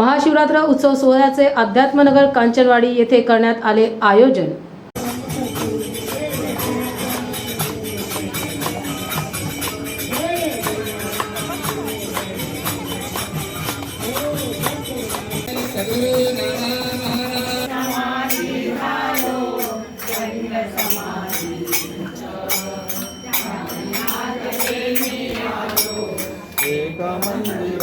महाशिवरात्र उत्सव सोहळ्याचे अध्यात्मनगर कांचनवाडी येथे करण्यात आले आयोजन. मंदिर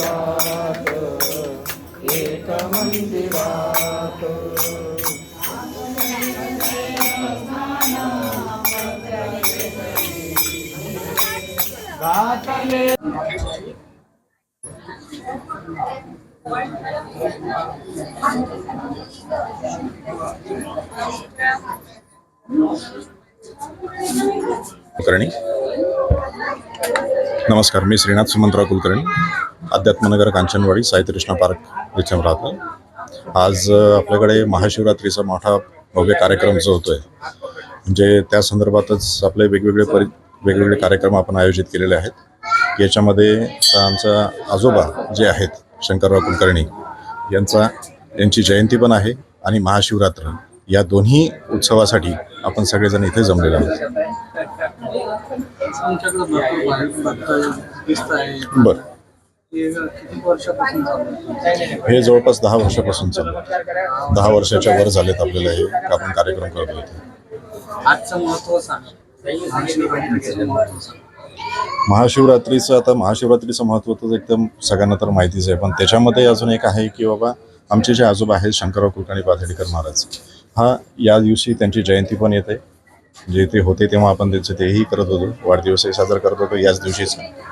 कुलकर्णी. नमस्कार मी श्रीनाथ सुमंतराव कुलकर्णी अध्यात्मनगर कांचनवाडी साईकृष्ण पार्क इथे राहतो. आज आपल्याकडे महाशिवरात्रीचा मोठा भव्य कार्यक्रम जो होतो आहे म्हणजे त्या संदर्भातच आपले वेगवेगळे परि वेगवेगळे कार्यक्रम आपण आयोजित केलेले आहेत. याच्यामध्ये आमचा आजोबा जे आहेत शंकरराव कुलकर्णी यांचा यांची जयंती पण आहे आणि महाशिवरात्र. या दोन्ही उत्सवासाठी आपण सगळेजण इथे जमलेलो आहोत. बरं. हे जवळपास दहा वर्षापासून चालू. दहा वर्षाच्या वर झालेत आपल्याला हे आपण कार्यक्रम करतो इथे. आजचं महत्त्व सांगा. महाशिवरात्रीचं आता महाशिवरात्रीचं महत्त्व तर एकदम सगळ्यांना तर माहितीच आहे. पण त्याच्यामध्ये अजून एक आहे की बाबा आमचे जे आजोबा आहेत शंकरराव कुलकर्णी पाथर्डीकर महाराज हा या दिवशी त्यांची जयंती पण येते. जे ते होते तेव्हा आपण त्यांचं तेही करत होतो. वाढदिवसही साजरा करत होतो याच दिवशीच.